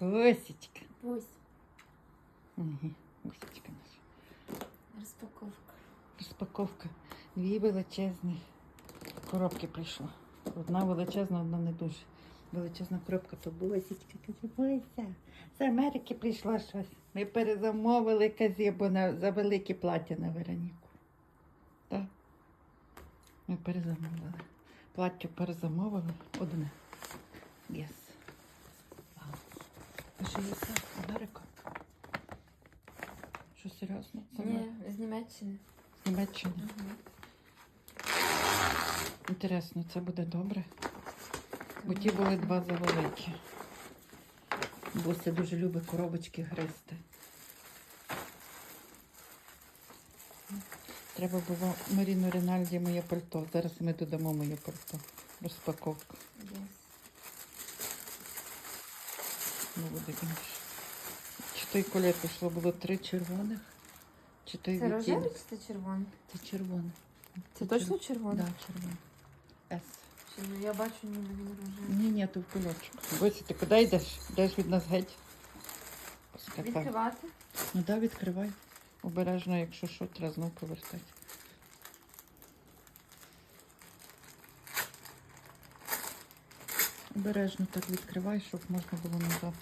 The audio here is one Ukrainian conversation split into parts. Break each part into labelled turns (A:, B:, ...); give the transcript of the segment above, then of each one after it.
A: Бусечка.
B: Ось
A: Ні, бусечка наша.
B: розпаковка.
A: Розпаковка. Дві величезні коробки прийшло. Одна величезна, одна не дуже. Величезна коробка, то бусечка, каже, З Америки прийшло щось. Ми перезамовили казі, бо на, за велике плаття на Вероніку. Так? Ми перезамовили. Плаття перезамовили одне. Єс. Вау. А що є це? Америка? Що серйозно?
B: Ні, з Німеччини.
A: з Німеччини.
B: Угу.
A: Інтересно, це буде добре. Бо ті були два завеликі. Буся дуже любить коробочки гристи. Треба було Маріну Ринальді моє пальто. Зараз ми додамо моє пальто. Розпаковка.
B: Yes.
A: Ну, буде інше. Чи той колір пішло? Було три червоних, чи той
B: Це
A: відтінок?
B: рожевий чи це червоний?
A: Це червоне.
B: Це точно червоний?
A: Так, да, червоне. С.
B: Чи ну, я бачу ніби він рожевий.
A: Ні, ні, то в кульочок. Бося, ти куди йдеш? Йдеш від нас геть? Скакай.
B: Відкривати?
A: Ну так, да, відкривай. Обережно, якщо що, треба знов повертати. Обережно так відкривай, щоб можна було назад.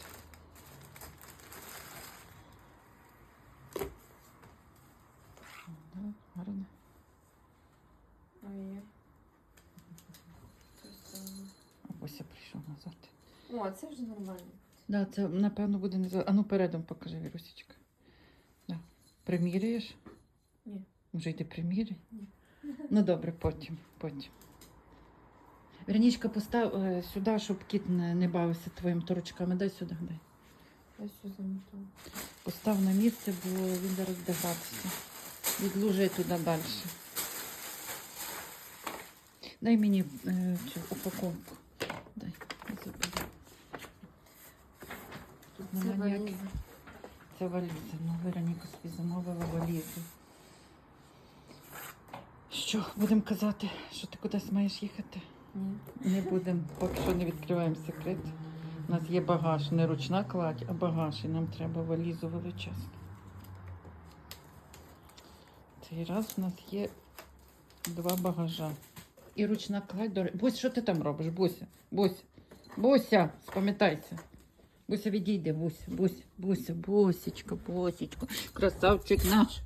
A: Гарно.
B: Ой. Просто-
A: прийшов назад.
B: О, це вже нормально.
A: Да, це напевно буде не. А ну передом покажи, Вірусічка. Да. Приміряєш?
B: Ні.
A: Може йди приміряй?
B: Ні.
A: Ну добре, потім, потім. Вернічка, постав е, сюди, щоб кіт не, не бавився твоїми торочками. Дай сюди, дай.
B: Я все замотала.
A: Постав на місце, бо він зараз буде гратися. Відлужи туди далі. Дай мені е, цю упаковку. Дай. я заберу. Тут
B: Це
A: нема ніяких.
B: валіза.
A: Це валіза. Ну, Вероніка собі замовила валізу. Що, будемо казати, що ти кудись маєш їхати?
B: Ні.
A: Не будемо, поки що не відкриваємо секрет. У нас є багаж, не ручна кладь, а багаж, і нам треба валізу величезну. Цей раз у нас є два багажа. І ручна кладь до Бусь, що ти там робиш? Буся, Буся, Буся, спам'ятайся. Буся, відійди, Буся, Буся, Буся, Бусечка, Бусечка, красавчик наш.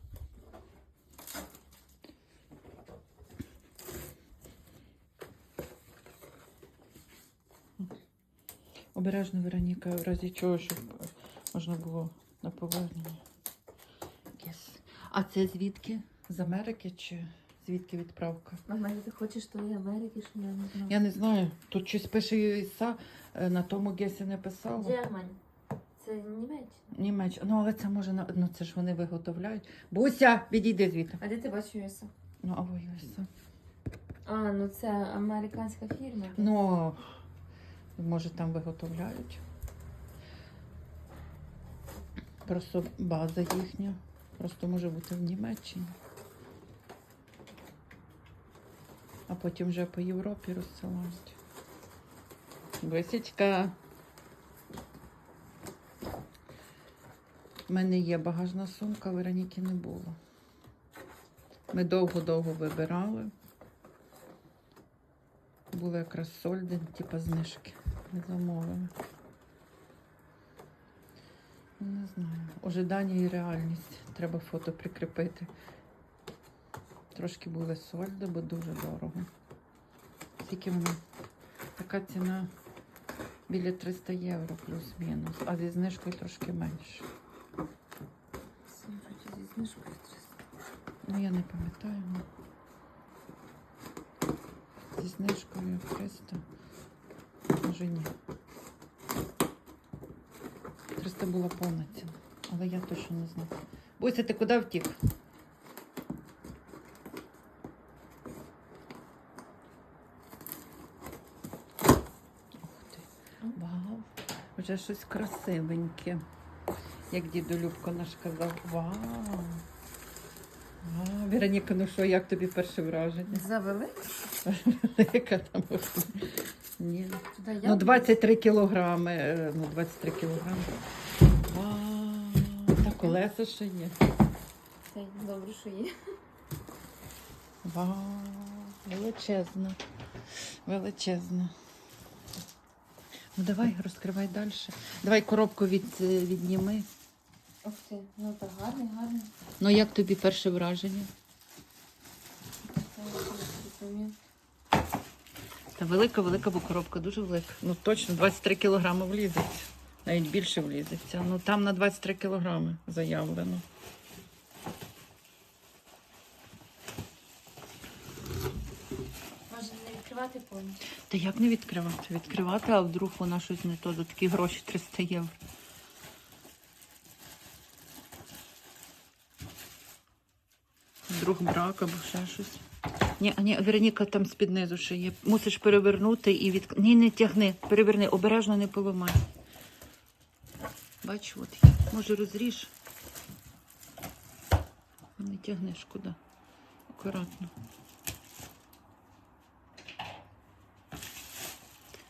A: Обережно, Вероніка, в разі чого, щоб можна було на повернення. Yes. А це звідки? З Америки чи звідки відправка?
B: Мама, ти хочеш тої Америки, що я не знаю.
A: Я не знаю. Тут щось пише ІСА, е, на тому Гесі не писало.
B: Германь. Це Німеччина.
A: Німеч. Ну, але це може на ну це ж вони виготовляють. Буся, відійди звідти.
B: А де ти бачиш ЮСА?
A: Ну, а ІСА.
B: А, ну це американська фірма.
A: Ну, може там виготовляють. Просто база їхня. Просто може бути в Німеччині. А потім вже по Європі розсилають. Висічка. У мене є багажна сумка, Вероніки не було. Ми довго-довго вибирали. Були якраз сольди, типа знижки. Не замовили. Ну, Не знаю. Ожидання і реальність. Треба фото прикріпити. Трошки були сольди, бо дуже дорого. Скільки воно? Така ціна біля 300 євро плюс-мінус, а зі знижкою трошки менше.
B: Зі знижкою 300.
A: Ну, я не пам'ятаю. ну. Зі знижкою 300. Може ні. 300 була повна ціна, але я точно не знаю. Буся, ти куди втік? Ух ти. Вау. Вже щось красивеньке. Як діду Любко наш казав. Вау. А, Вероніка, ну що, як тобі перше враження?
B: Завели?
A: Яка там Ні. Ну, 23 кілограми. е, Ну, 23 кілограми. Вау, та колеса ще є.
B: Це добре, що є.
A: Вау, величезно. Величезно. Ну давай, розкривай далі. Давай коробку від, е, відніми.
B: Ух ти, ну так гарний, гарний.
A: Ну як тобі перше враження?
B: Документ.
A: Та велика, велика, бо коробка дуже велика. Ну точно 23 кілограми влізеться. Навіть більше влізеться. Ну там на 23 кілограми заявлено.
B: Може не відкривати повністю.
A: Та як не відкривати? Відкривати, а вдруг вона щось не то, за такі гроші 300 євро. Вдруг брак або ще щось. Ні, ні, Вероніка там з-під низу ще є. Мусиш перевернути і від. Ні, не тягни, переверни, обережно не поламай. Бач, от є. Може розріж. Не тягнеш куди. Акуратно.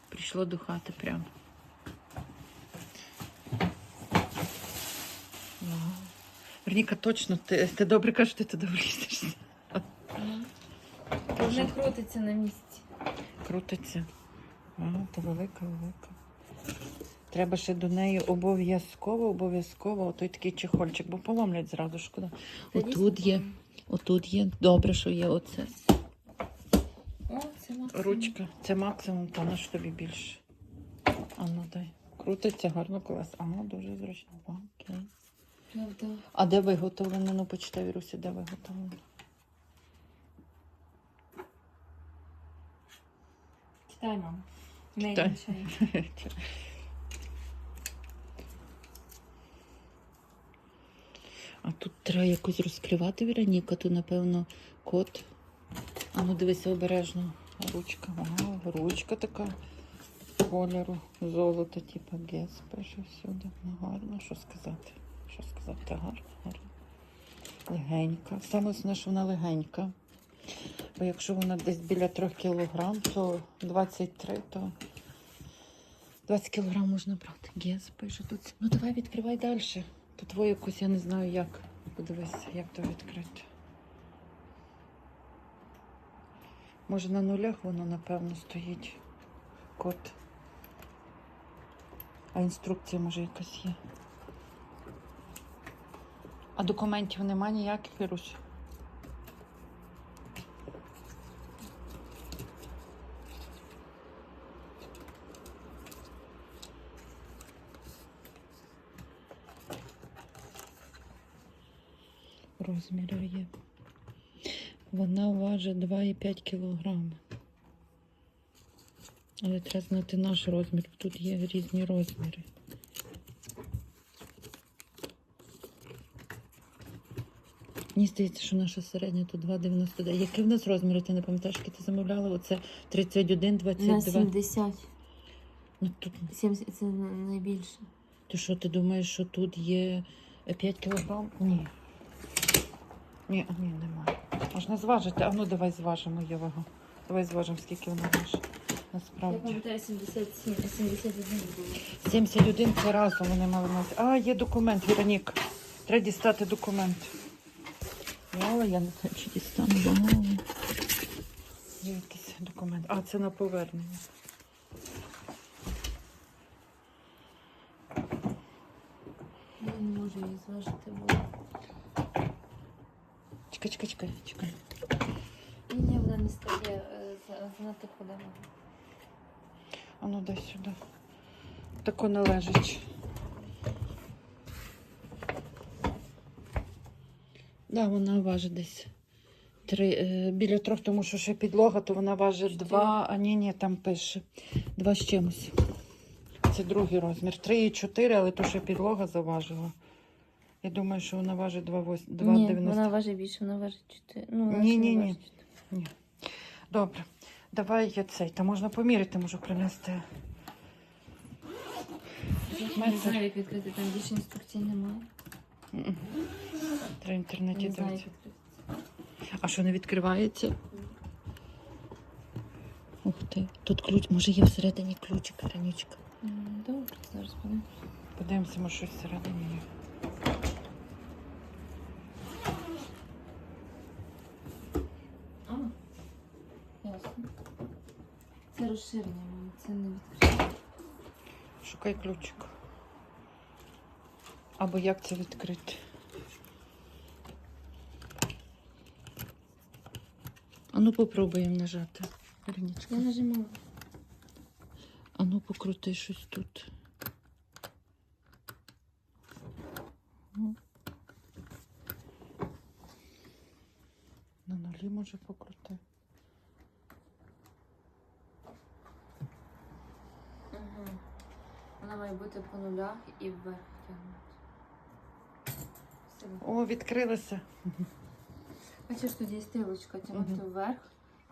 A: Прийшло до хати прямо. Верніка, точно, ти, ти добре кажеш, ти туди влізеш.
B: Вони крутиться на місці.
A: Крутиться. Вау, то велика, велика. Треба ще до неї обов'язково, обов'язково той такий чехольчик, бо поломлять зразу шкода. Отут є, отут є. Добре, що є оце.
B: О, це максимум.
A: Ручка. Це максимум, та на що тобі більше. А ну дай. Крутиться гарно колес. Ага, дуже зручно. Окей.
B: Правда.
A: А де виготовлено? Ну, почитай, Вірусі, де виготовлено?
B: Китай, мам. Не іншає.
A: А тут треба якось розкривати Вероніка, то напевно код. А ну дивися обережно. Ручка. Ага, ручка така кольору. Золото, типу гес пише всюди. Ну, гарно, що сказати. Що сказати, гарно, гарно. Легенька. Саме основне, що вона легенька. Бо якщо вона десь біля 3 кілограм, то 23, то 20 кілограм можна брати. Гес пише тут. Ну давай відкривай далі. Тут твою якусь, я не знаю як. Подивися, як то відкрити. Може на нулях воно, напевно, стоїть код. А інструкція може якась є. А документів нема ніяких Вірусь? Розміри є. Вона важить 2,5 кілограми. Але треба знати наш розмір. Тут є різні розміри. Мені здається, що наша середня тут 2,99. Які в нас розміри? Ти не пам'ятаєш, які ти замовляла? Оце 31,
B: На 70.
A: Ну, тут,
B: 70 це найбільше.
A: ти що, ти думаєш, що тут є 5 кілограм? Ні. Ні, ні, немає. Можна зважити. А ну давай зважимо його. Давай зважимо, скільки вона важить.
B: Я пам'ятаю 77, 71 було.
A: 71 це разом вони мали увазі. А, є документ, Веронік. Треба дістати документ. Але я не знаю, чи дістану. Вау. Є якийсь документ. А, це на повернення.
B: Я не можу її зважити, бо
A: Чекай, чекай, чекай, чекай.
B: ні, вона не стає е, за- занадто ходова.
A: А ну дай сюди. Тако належить. Да, вона важить десь. Три, е, біля трьох, тому що ще підлога, то вона важить
B: Чотири.
A: два, а ні, ні, там пише. Два з чимось. Це другий розмір. Три і чотири, але то ще підлога заважила. Я думаю, що вона важить 2,90.
B: Ні, вона важить більше, вона важить 4. Ну, вона
A: Ні,
B: не
A: ні, ні. Добре. Давай я цей. Та можна поміряти, можу принести.
B: Я не знаю, як відкрити, там більше інструкцій немає.
A: Треба в інтернеті дивитися. А що не відкривається? Ух ти. Тут ключ, може є всередині ключик, ранючка.
B: М, Добре, зараз подивимось.
A: Подивимося, може щось всередині є.
B: А, ясно. Це розширення, мам, це не відкриття.
A: Шукай ключик. Або як це відкрити? А ну попробуємо нажати. Веронічка.
B: Я нажимала.
A: А ну покрути щось тут. Ну. На нулі може покрути.
B: Вона має бути по нулях і вверх тягнути.
A: О, відкрилася.
B: Бачиш, тут є стрілочка тягнути
A: Мгм.
B: вверх.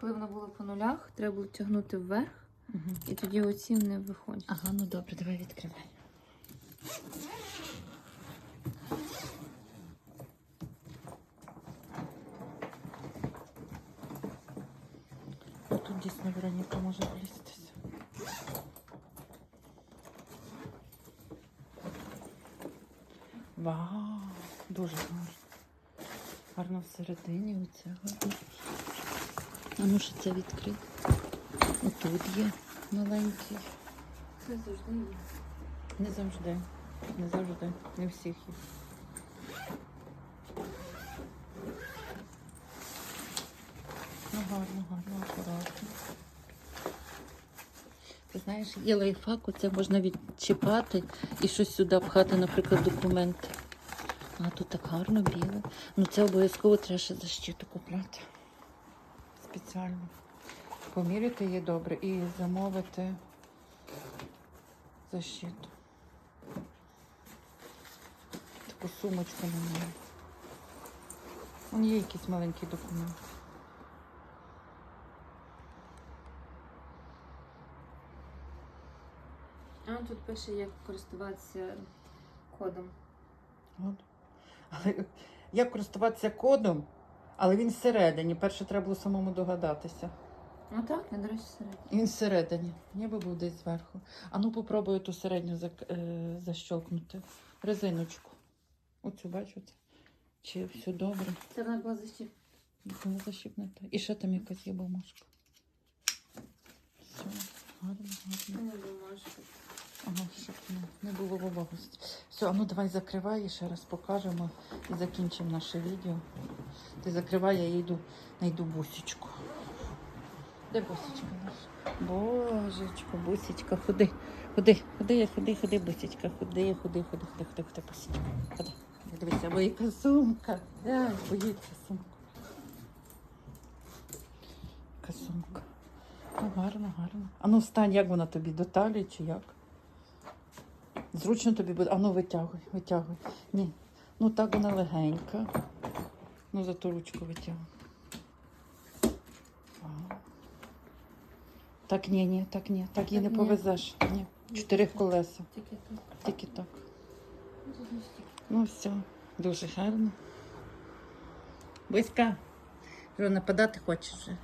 B: Коли воно було по нулях, треба було тягнути вверх,
A: Угу.
B: і тоді оці не виходять.
A: Ага, ну добре, давай відкривай. Тут дійсно Вероніка може влізтися. Вау, дуже гарно. Гарно всередині оце гарно. А ну що це відкрити? Отут є маленький.
B: Це завжди є.
A: Не завжди. Не завжди. Не всіх є. Ну, гарно, гарно, акуратно. Знаєш, є лайфхак, це можна відчіпати і щось сюди пхати, наприклад, документи. А тут так гарно біле. Ну це обов'язково треба ще защиту купляти. Спеціально. Поміряти її добре і замовити защиту. Таку сумочку на неї. Вон є якийсь маленький документ.
B: А тут пише, як користуватися кодом.
A: От. Але як користуватися кодом, але він всередині. Перше треба було самому догадатися.
B: Ну так, я, до речі, середньо.
A: Він всередині. Ніби був десь зверху. А ну попробую ту середню зак... е... защолкнути. Резиночку. Оцю бачите? Чи все добре?
B: Це вона була защіп.
A: Було защіпнуто. І ще там якась є бумажка. Все, гарно, гарно.
B: Не бумажка.
A: Ага, щоб не, не було вологості. Все, а ну давай закривай і ще раз покажемо і закінчимо наше відео. Ти закривай, я йду, знайду бусічку. Де бусічка наша? Божечко, бусічка, ходи, ходи, ходи, ходи, ходи, бусічка, ходи, ходи, ходи, ходи, ходи, ходи, бусічка. Ходи. Дивися, бо яка сумка. Ай, боїться сумку. Яка сумка. Ну, гарно, гарно. А ну встань, як вона тобі до талії чи як? Зручно тобі буде. А ну витягуй, витягуй. Ні. Ну так вона легенька. Ну за ту ручку витягуй. Так, ні, ні, так ні. Так її не
B: ні.
A: повезеш. Ні. Чотири колеса.
B: Тільки
A: так.
B: Ну.
A: Ну все, дуже гарно. Близька. Що нападати хочеш вже?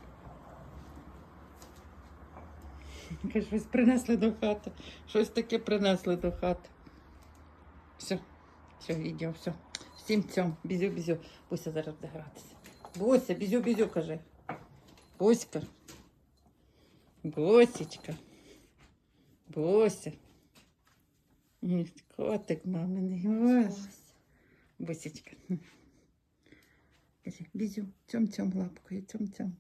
A: Каже, щось принесли до хати. Щось таке принесли до хати. Все, все, відео, все. Всім цьому. Бізю-бізю. Буся зараз буде гратися. Буся, бізю-бізю, кажи. Буська. Бусечка. Буся. М, Котик маминий. Ось. Бусечка. Бізю, цьом-цьом лапкою, цьом-цьом.